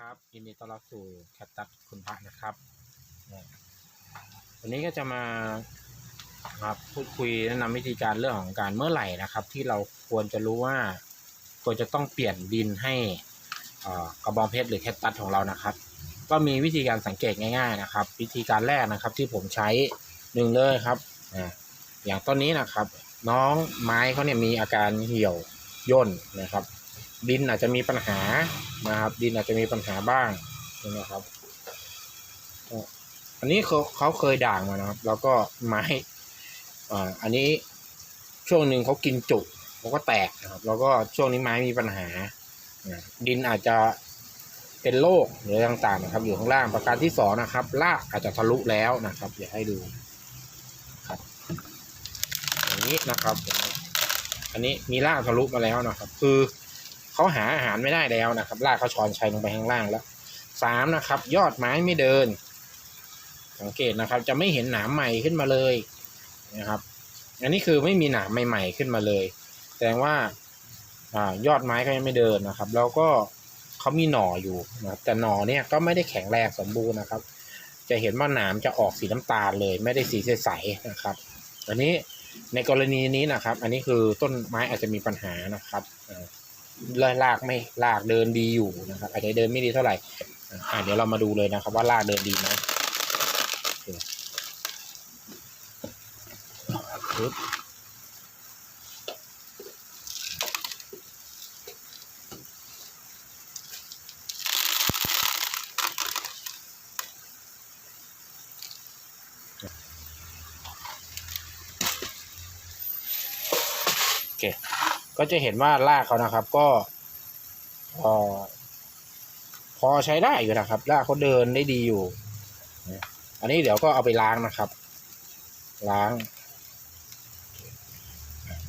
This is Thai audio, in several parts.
ครับยินดีต้อนรับสู่แคตตัสคุณพระนะครับวันนี้ก็จะมาครับพูดคุยแนะนำวิธีการเรื่องของการเมื่อไหร่นะครับ ที่เราควรจะรู้ว่าควรจะต้องเปลี่ยนดินให้กระบองเพชรหรือแคตตัสของเรานะครับ ก็มีวิธีการสังเกตง่ายๆนะครับ วิธีการแรกนะครับที่ผมใช้หนึ่งเลยครับอ่าอย่างต้นนี้นะครับ น้องไม้เขาเนี่ยมีอาการเหี่ยวย่นนะครับ ดินอาจจะมีปัญหานะครับ ดินอาจจะมีปัญหาบ้างนะครับอันนี้เขาเขาเคยด่างมานะครับ แล้วก็ไม้อ่าอันนี้ช่วงหนึ่งเขากินจุเขาก็แตกนะครับ แล้วก็ช่วงนี้ไม้มีปัญหา ดินอาจจะเป็นโรคหรือต่างๆนะครับ อยู่ข้างล่างประการที่สองนะครับรากอาจจะทะลุแล้วนะครับเดี๋ยวให้ดูครับอย่างนี้นะครับ อันนี้มีรากทะลุมาแล้วนะครับ คือ เขาหาอาหารไม่ได้แล้วนะครับลากเขาช้อนชัยลงไปข้างล่างแล้วสามนะครับ ยอดไม้ไม่เดิน สังเกตนะครับ จะไม่เห็นหนามใหม่ขึ้นมาเลยนะครับ อันนี้คือไม่มีหนามใหม่ ๆ ขึ้นมาเลยแสดงว่าอ่ายอดไม้ก็ยังไม่เดินนะครับ แล้วก็เขามีหน่ออยู่นะครับแต่หน่อเนี่ยก็ไม่ได้แข็งแรงสมบูรณ์นะครับ จะเห็นว่าหนามจะออกสีน้ำตาลเลย ไม่ได้สีใสๆนะครับ อันนี้ในกรณีนี้นะครับ อันนี้คือต้นไม้อาจจะมีปัญหานะครับอ ลากไม่ลากเดินดีอยู่นะครับอาจจะเดินไม่ดีเท่าไหร่อ่าเดี๋ยวเรามาดูเลยนะครับ ว่าลากเดินดีไหมโอเคปึ๊บโอเค ก็จะเห็นว่าลากเขานะครับ ก็เอ่อพอใช้ได้อยู่นะครับลากเขาเดินได้ดีอยู่ อันนี้เดี๋ยวก็เอาไปล้างนะครับ ล้าง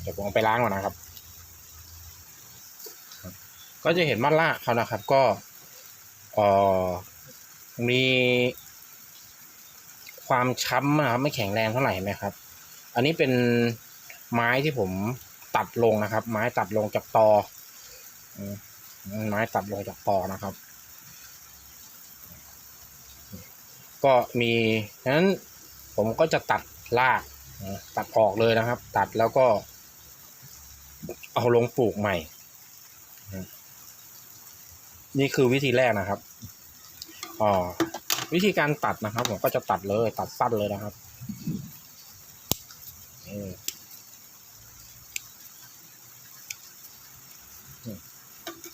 เดี๋ยวผมเอาไปล้างก่อนนะครับ ก็จะเห็นว่าลากเขานะครับ ก็เออมีความช้ำนะครับไม่แข็งแรงเท่าไหร่ไหมครับ อันนี้เป็นไม้ที่ผม ตัดลงนะครับ ไม้ตัดลงจากตอไม้ตัดลงจากตอนะครับ ก็มีฉะนั้นผมก็จะตัดรากตัดออกเลยนะครับ ตัดแล้วก็ เอาลงปลูกใหม่นะนี่คือวิธีแรกนะครับอ๋อวิธีการตัดนะครับ ผมก็จะตัดเลยตัดสั้นเลยนะครับ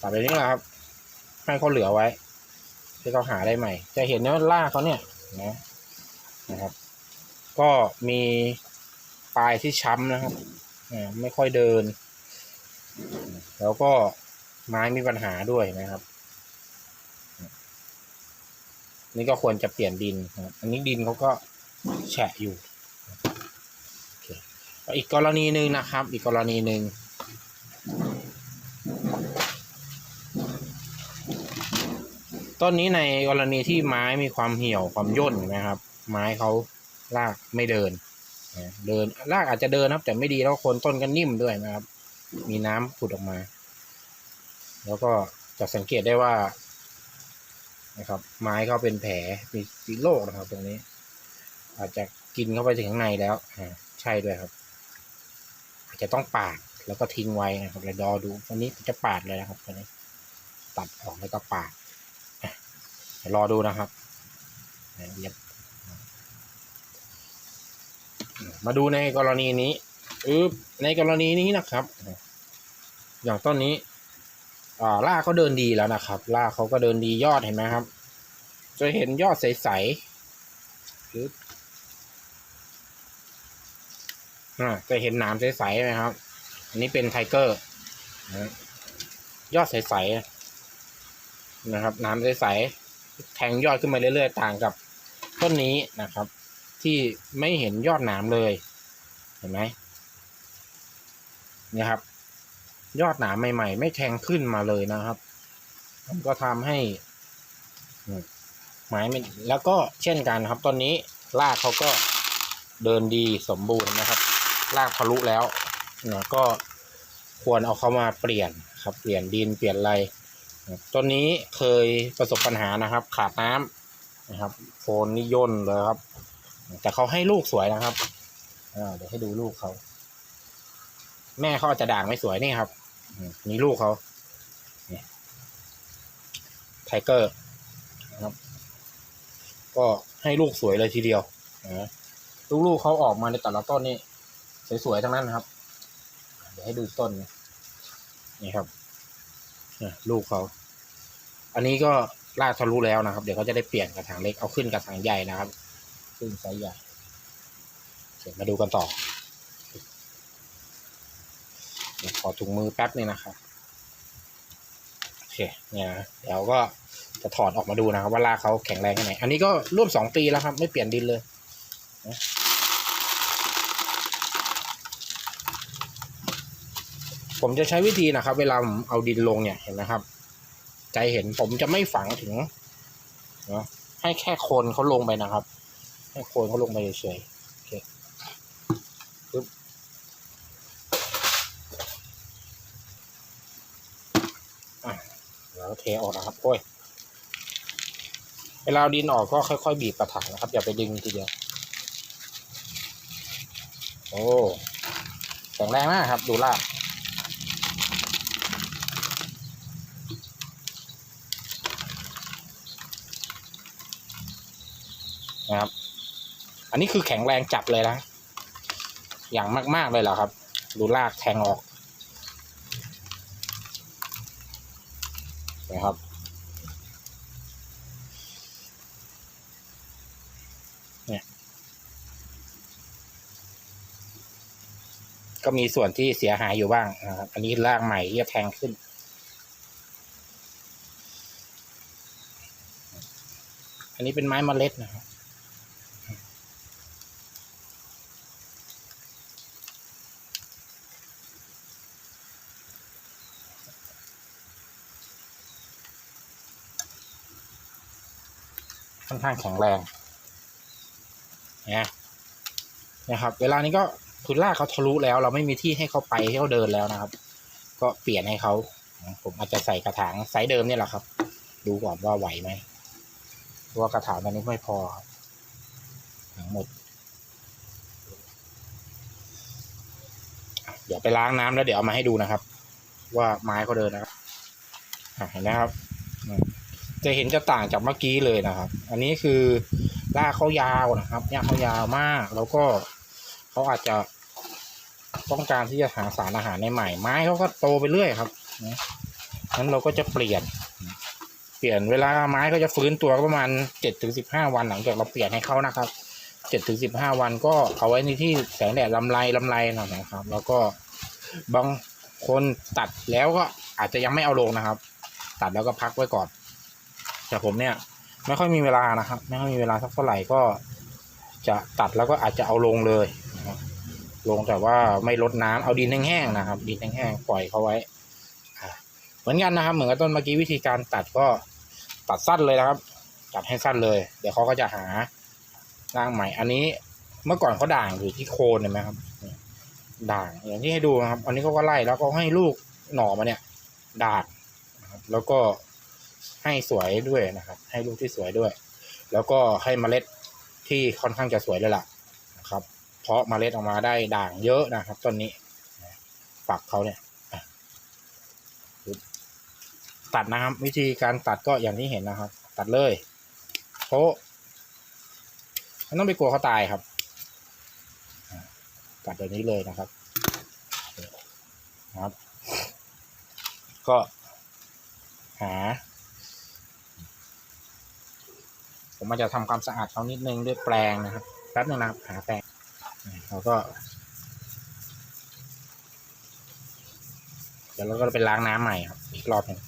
ตัดแบบนี้แหละครับ ให้เขาเหลือไว้ที่เขาหาได้ใหม่ จะเห็นว่าล่ากเขาเนี่ยนะนะครับ ก็มีปลายที่ช้ำนะครับไม่ค่อยเดิน แล้วก็ไม้มีปัญหาด้วยนะครับ นี่ก็ควรจะเปลี่ยนดินครับ อันนี้ดินเขาก็แฉะอยู่อีกกรณีหนึ่งนะครับ อีกกรณีหนึ่ง ต้นนี้ในกรณีที่ไม้มีความเหี่ยวความย่นนะครับ ไม้เขาลากไม่เดิน เดินรากอาจจะเดินครับ แต่ไม่ดีแล้วโคนต้นก็นิ่มด้วยนะครับ มีน้ำผุดออกมา แล้วก็จะสังเกตได้ว่า นะครับ ไม้เขาเป็นแผลมีสีโรคนะครับ ตรงนี้ อาจจะกินเข้าไปถึงข้างในแล้วใช่ด้วยครับ อาจจะต้องปาดแล้วก็ทิ้งไว้นะครับแล้วรอดูวันนี้จะปาดเลยนะครับวันนี้ ตัดออกแล้วก็ปาด รอดูนะครับเย็บมาดูในกรณีนี้อึบในกรณีนี้นะครับ อย่างต้นนี้อ่าลากเขาเดินดีแล้วนะครับล่าเขาก็เดินดียอดเห็นไหมครับ จะเห็นยอดใสๆอึบอ่าจะเห็นหนามใสๆไหมครับ อันนี้เป็นไทเกอร์ยอดใสๆนะครับหนามใสๆ แทงยอดขึ้นมาเรื่อยๆ ต่างกับต้นนี้นะครับ ที่ไม่เห็นยอดหนามเลย เห็นไหมเนี่ยครับ ยอดหนามใหม่ ๆ ไม่แทงขึ้นมาเลยนะครับ มันก็ทำให้อืมไม้ไม่แล้วก็เช่นกันครับต้นนี้รากเขาก็เดินดีสมบูรณ์นะครับรากทะลุแล้วนะก็ควรเอาเขามาเปลี่ยนครับ เปลี่ยนดินเปลี่ยนอะไร ต้นนี้เคยประสบปัญหานะครับ ขาดน้ำนะครับโคนนี่ย่นเลยครับ แต่เขาให้ลูกสวยนะครับเดี๋ยวให้ดูลูกเขาแม่เขาอาจจะด่างไม่สวยนี่ครับมนี่ลูกเขาไทเกอร์นะครับ ก็ให้ลูกสวยเลยทีเดียวนะลูกๆเขาออกมาในแต่ละต้นนี่สวยๆทั้งนั้นนะครับ เดี๋ยวให้ดูต้นนี่ครับ ลูกเขา อันนี้ก็ลากทะลุแล้วนะครับ เดี๋ยวเขาจะได้เปลี่ยนกระถางเล็กเอาขึ้นกระถางใหญ่นะครับ ขึ้นไซส์ใหญ่เดี๋ยวมาดูกันต่อขอถุงมือแป๊บนึงนะครับโอเคเนี่ยนะเดี๋ยวก็จะถอดออกมาดูนะครับ ว่าลากเขาแข็งแรงแค่ไหนอันนี้ก็ร่วมสองปีแล้วครับ ไม่เปลี่ยนดินเลยนะ ผมจะใช้วิธีนะครับ เวลาผมเอาดินลงเนี่ยเห็นไหมครับ ใจเห็นผมจะไม่ฝังถึงนะให้แค่โคนเขาลงไปนะครับ ให้โคนเขาลงไปเฉยๆโอเคปึ๊บอะแล้วเทออกนะครับโอ้ยเวลาดินออกก็ค่อยๆบีบกระถางนะครับ อย่าไปดึงทีเดียวโอ้แข็งแรงมากครับ ดูล่าก นะครับ อันนี้คือแข็งแรงจับเลยนะ อย่างมากๆเลยเหรอครับ ดูลากแทงออกนะครับ เนี่ย ก็มีส่วนที่เสียหายอยู่บ้างนะครับ อันนี้ลากใหม่ที่จะแทงขึ้นอันนี้เป็นไม้มเมล็ดนะครับ อนข้างแข็งแรงนะนะครับ เวลานี้ก็คือลากเขาทะลุแล้ว เราไม่มีที่ให้เขาไปให้เขาเดินแล้วนะครับ ก็เปลี่ยนให้เขาผมอาจจะใส่กระถางไซส์เดิมเนี่ยแหละครับ ดูก่อนว่าไหวไหมว่ากระถางตอนนี้ไม่พอครับทั้งหมด เดี๋ยวไปล้างน้ำแล้วเดี๋ยวเอามาให้ดูนะครับ ว่าไม้เขาเดินนะครับเห็นไหมครับ จะเห็นจะต่างจากเมื่อกี้เลยนะครับ อันนี้คือรากเขายาวนะครับรากเขายาวมาก แล้วก็เขาอาจจะต้องการที่จะหาสารอาหารในใหม่ ไม้เขาก็โตไปเรื่อยครับนั้นเราก็จะเปลี่ยน เปลี่ยนเวลาไม้เขาจะฟื้นตัวประมาณเจ็ดถึงสิบห้าวันหลังจากเราเปลี่ยนให้เขานะครับเจ็ดถึงสิบห้าวันก็เอาไว้ในที่แสงแดดลำไรลำไรหน่อยนะครับ แล้วก็บางคนตัดแล้วก็อาจจะยังไม่เอาลงนะครับ ตัดแล้วก็พักไว้ก่อน แต่ผมเนี่ย ไม่ค่อยมีเวลานะครับ ไม่ค่อยมีเวลาสักเท่าไหร่ก็จะตัดแล้วก็อาจจะเอาลงเลยนะครับลงแต่ว่าไม่ลดน้ำเอาดินแห้งๆนะครับ ดินแห้งๆปล่อยเขาไว้เหมือนกันนะครับ เหมือนกับต้นเมื่อกี้วิธีการตัดก็ตัดสั้นเลยนะครับ ตัดให้สั้นเลย เดี๋ยวเขาก็จะหาร่างใหม่ อันนี้เมื่อก่อนเขาด่างอยู่ที่โคนเห็นไหมครับ ด่างอย่างที่ให้ดูนะครับ อันนี้เขาก็ไล่แล้วก็ให้ลูกหน่อมาเนี่ยด่างแล้วก็ ให้สวยด้วยนะครับ ให้ลูกที่สวยด้วย แล้วก็ให้เมล็ดที่ค่อนข้างจะสวยเลยล่ะนะครับ เพราะเมล็ดออกมาได้ด่างเยอะนะครับต้นนี้ฝักเขาเนี่ยตัดนะครับ วิธีการตัดก็อย่างที่เห็นนะครับ ตัดเลยโพะไม่ต้องไปกลัวเขาตายครับตัดแบบนี้เลยนะครับนะครับ ก็หา ผมอาจจะทำความสะอาดเขานิดนึงด้วยแปรงนะครับแป๊บนึงนะครับหาแปรงเราก็ เดี๋ยวเราก็ไปล้างน้ำใหม่ครับอีกรอบหนึ่ง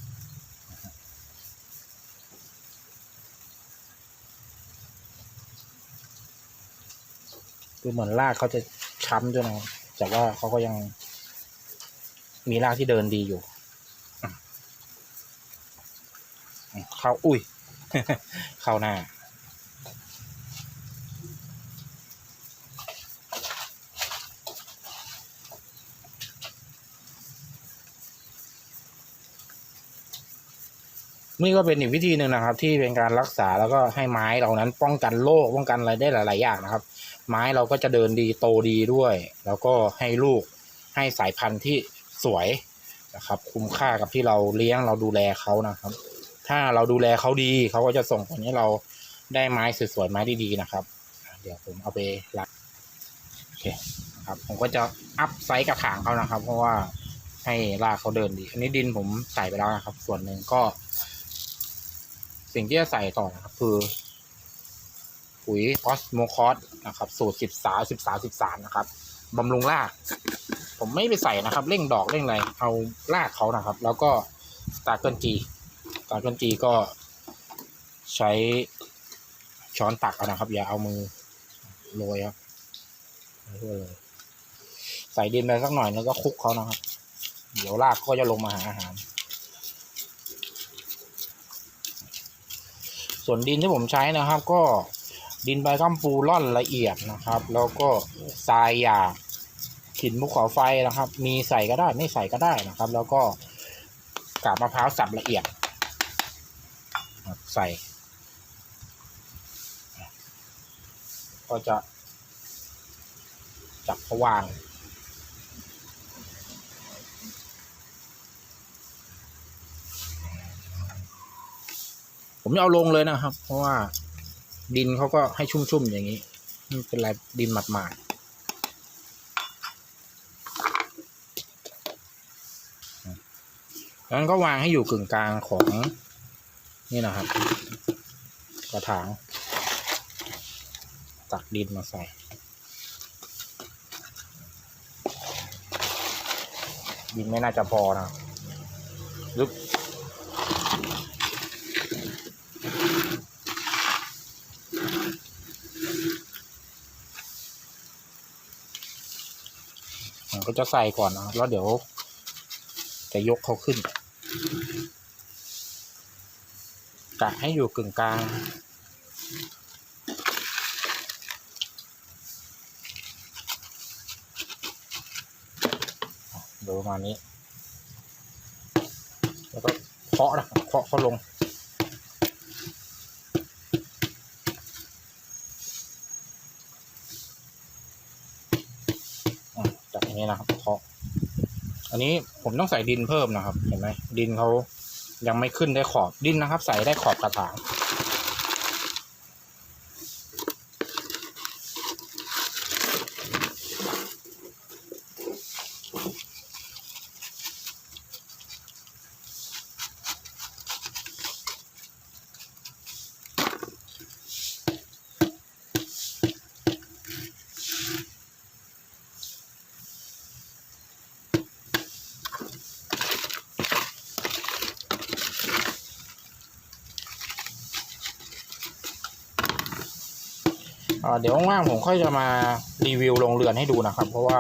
คือเหมือนรากเขาจะช้ำด้วยนะแต่ว่าเขาก็ยังมีรากที่เดินดีอยู่เขาอุ้ย เข้าหน้า นี่ก็เป็นอีกวิธีหนึ่งนะครับ ที่เป็นการรักษาแล้วก็ให้ไม้เรานั้นป้องกันโรคป้องกันอะไรได้หลาย ๆ อย่างนะครับ ไม้เราก็จะเดินดีโตดีด้วย แล้วก็ให้ลูกให้สายพันธุ์ที่สวยนะครับ คุ้มค่ากับที่เราเลี้ยงเราดูแลเขานะครับ ถ้าเราดูแลเขาดีเขาก็จะส่งผลให้เราได้ไม้สวยๆไม้ดีๆนะครับ เดี๋ยวผมเอาไปรักโอเคครับ ผมก็จะอัพไซส์กระถางเขานะครับ เพราะว่าให้รากเขาเดินดี อันนี้ดินผมใส่ไปแล้วนะครับ ส่วนหนึ่งก็ สิ่งที่จะใส่ต่อนะครับคือ ปุ๋ยคอสโมคอสนะครับ สูตรสิบสาสิบสาสิบสามนะครับบำรุงราก ผมไม่ไปใส่นะครับเร่งดอกเร่งอะไรเอารากเขานะครับ แล้วก็ตาเกิลจีตาเกิลจีก็ใช้ช้อนตักนะครับ อย่าเอามือโรยครับไม่ทั่วเลยใส่ดินไปสักหน่อยแล้วก็คลุกเขานะครับ เดี๋ยวรากก็จะลงมาหาอาหาร ส่วนดินที่ผมใช้นะครับก็ดินใบกัมปูร่อนละเอียดนะครับ แล้วก็ทรายหยาบหินภูเขาไฟนะครับ มีใส่ก็ได้ไม่ใส่ก็ได้นะครับ แล้วก็กาบมะพร้าวสับละเอียดใส่ ก็จะจับเขาวาง ผมจะเอาลงเลยนะครับ เพราะว่าดินเขาก็ให้ชุ่มๆอย่างนี้ไม่เป็นไรดินหมาดๆแล้วก็วางให้อยู่กึ่งกลางของนี่นะครับ กระถาง ตักดินมาใส่ดินไม่น่าจะพอนะลึก จะใส่ก่อนนะแล้วเดี๋ยว จะยกเขาขึ้นกะให้อยู่กึ่งกลางดยประมาณนี้ แล้วก็เคาะนะเคาะเขาลง อะจาก นี้นะครับเคาะอันนี้ผมต้องใส่ดินเพิ่มนะครับ เห็นไหมดินเขายังไม่ขึ้นได้ขอบดินนะครับ ใส่ได้ขอบกระถาง เดี๋ยวว่างๆผมค่อยจะมารีวิวโรงเรือนให้ดูนะครับ เพราะว่า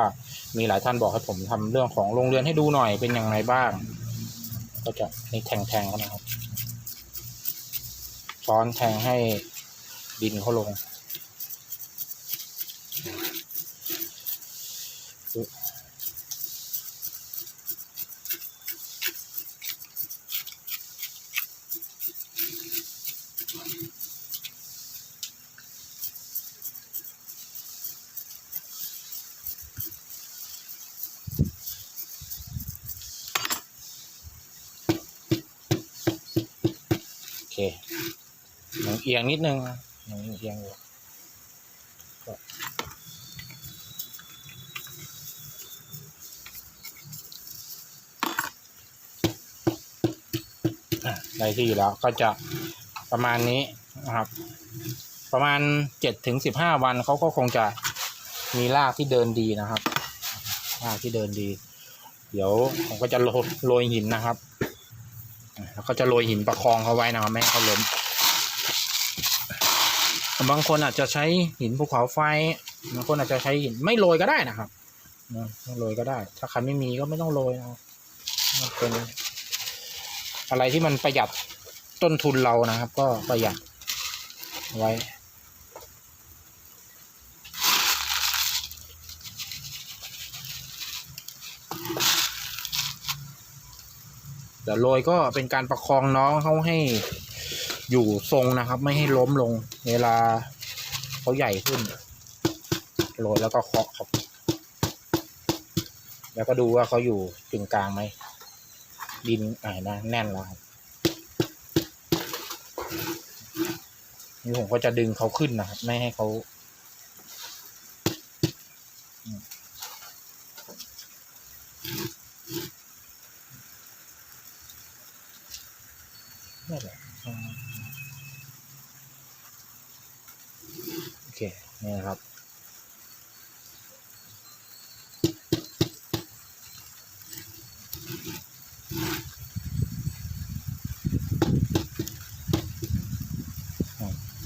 มีหลายท่านบอกให้ผมทำเรื่องของโรงเรือนให้ดูหน่อยเป็นยังไงบ้าง ก็จะนี่แทงๆกันนะครับช้อนแทงให้ดินเขาลง เคหนึ่งเอียงนิดนึงนะหนึ่งเอียงอยู่ได้ที่อยู่แล้วก็จะประมาณนี้นะครับ ประมาณเจ็ดถึงสิบห้าวันเขาก็คงจะมีรากที่เดินดีนะครับรากที่เดินดี เดี๋ยวผมก็จะโรยหินนะครับ ก็จะโรยหินประคองเขาไว้นะครับไม่ให้เขาล้มบางคนอาจจะใช้หินภูเขาไฟบางคนอาจจะใช้หินไม่โรยก็ได้นะครับไม่โรยก็ได้ ถ้าใครไม่มีก็ไม่ต้องโรยนะครับเป็นอะไรที่มันประหยัดต้นทุนเรานะครับ ก็ประหยัดไว้ แแต่โรยก็เป็นการประคองน้องเขาให้อยู่ทรงนะครับ ไม่ให้ล้มลง เวลาเขาใหญ่ขึ้นโรยแล้วก็เคาะครับ แล้วก็ดูว่าเขาอยู่กึ่งกลางไหมดินอ่านะแน่นแล้วครับนี่ผมก็จะดึงเขาขึ้นนะครับ ไม่ให้เขาอืมนี่นแหละอืมโอเค นี่นะครับ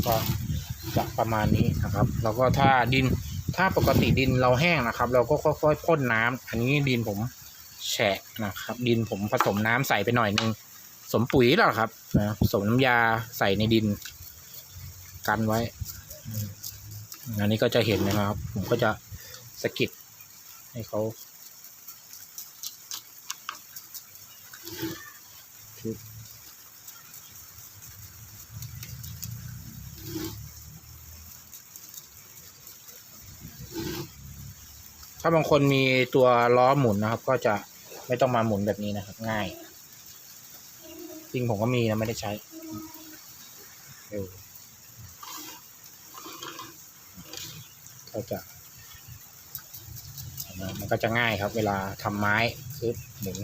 ก็จะประมาณนี้นะครับ แล้วก็ถ้าดินถ้าปกติดินเราแห้งนะครับ เราก็ค่อยๆพ่นน้ำอันนี้ดินผมแฉะนะครับ ดินผมผสมน้ำใส่ไปหน่อยนึงสมปุ๋ยแล้วครับนะผสมน้ำยาใส่ในดิน กันไว้ อันนี้ก็จะเห็นนะครับ ผมก็จะสกิดให้เขา ถ้าบางคนมีตัวล้อหมุนนะครับ ก็จะไม่ต้องมาหมุนแบบนี้นะครับ ง่าย จริงผมก็มีนะไม่ได้ใช้เออก็จะมันก็จะง่ายครับ เวลาทำไม้คือหมุน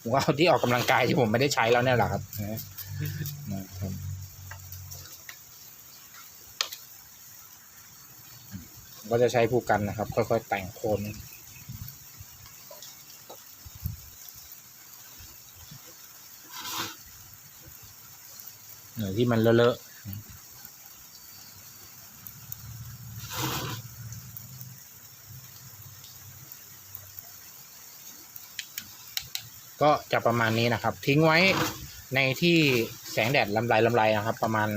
ผมก็เอาที่ออกกำลังกายที่ผมไม่ได้ใช้แล้วเนี่ยแหละครับนะนะครับผม ก็จะใช้ผู้กันนะครับ ค่อยๆแต่งโคนหน่อยที่มันเลอะๆก็จะประมาณนี้นะครับ ทิ้งไว้ในที่แสงแดดลำไรลำไรนะครับ ประมาณ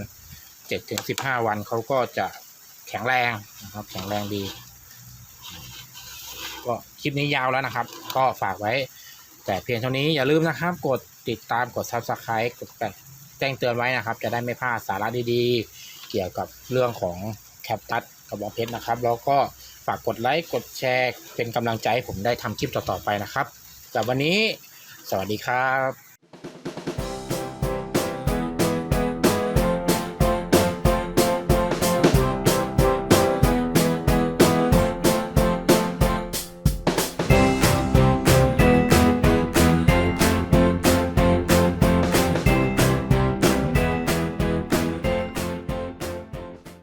เจ็ดถึงสิบห้าวันเขาก็จะ ข็งแรงนะครับ แข็งแรงดี ก็คลิปนี้ยาวแล้วนะครับ ก็ฝากไว้ แต่เพียงเท่านี้อย่าลืมนะครับ กดติดตามกด subscribe กดแจ้งเตือนไว้นะครับ จะได้ไม่พลาดสาระดีๆ เกี่ยวกับเรื่องของแคปตัสกับบอกเพชรนะครับ แล้วก็ฝากกดไลค์กดแชร์ เป็นกำลังใจให้ผมได้ทำคลิปต่อๆไปนะครับแต่วันนี้ สวัสดีครับ